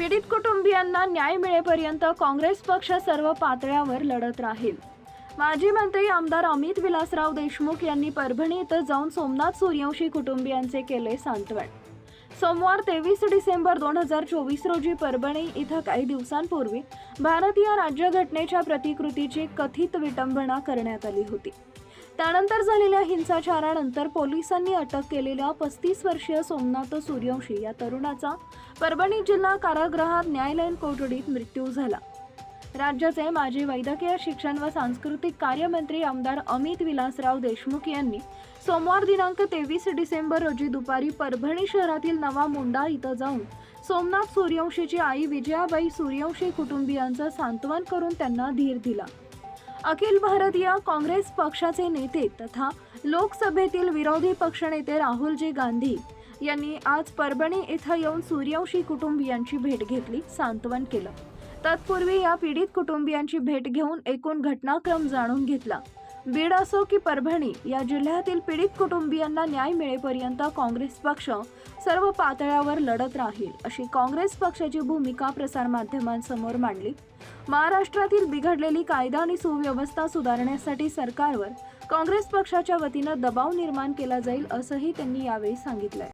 पीडित कुटुंबियांना न्याय मिळेपर्यंत काँग्रेस पक्ष सर्व पातळ्यावर लढत राहील. माजी मंत्री आमदार अमित विलासराव देशमुख यांनी परभणी इथं जाऊन सोमनाथ सूर्यवंशी कुटुंबियांचे केले सांत्वन. सोमवार तेवीस डिसेंबर दोन हजार चोवीस रोजी परभणी इथं काही दिवसांपूर्वी भारतीय राज्यघटनेच्या प्रतिकृतीची कथित विटंबना करण्यात आली होती. त्यानंतर झालेल्या हिंसाचारानंतर पोलिसांनी अटक केलेल्या पस्तीस वर्षीय सोमनाथ सूर्यवंशी या तरुणाचा परभणी जिल्हा कारागृहात न्यायालयीन कोठडीत मृत्यू झाला. राज्याचे माजी वैद्यकीय शिक्षण व सांस्कृतिक कार्यमंत्री आमदार अमित विलासराव देशमुख यांनी सोमवार दिनांक तेवीस डिसेंबर रोजी दुपारी परभणी शहरातील नवा मुंडा इथं जाऊन सोमनाथ सूर्यवंशीची आई विजयाबाई सूर्यवंशी कुटुंबियांचं सांत्वन करून त्यांना धीर दिला. अखिल भारतीय काँग्रेस पक्षाचे नेते तथा लोकसभेतील विरोधी पक्षनेते राहुलजी गांधी यांनी आज परभणी इथं येऊन सूर्यवंशी कुटुंबियांची भेट घेतली सांत्वन केलं. तत्पूर्वी या पीडित कुटुंबियांची भेट घेऊन एकूण घटनाक्रम जाणून घेतला. बीड असो की परभणी या जिल्ह्यातील पीडित कुटुंबियांना न्याय मिळेपर्यंत काँग्रेस पक्ष सर्व पातळ्यावर लढत राहील अशी काँग्रेस पक्षाची भूमिका प्रसारमाध्यमांसमोर मांडली. महाराष्ट्रातील बिघडलेली कायदा आणि सुव्यवस्था सुधारण्यासाठी सरकारवर काँग्रेस पक्षाच्या वतीनं दबाव निर्माण केला जाईल असंही त्यांनी यावेळी सांगितलंय.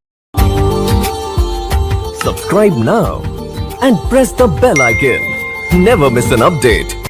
Subscribe now and press the bell icon never miss an update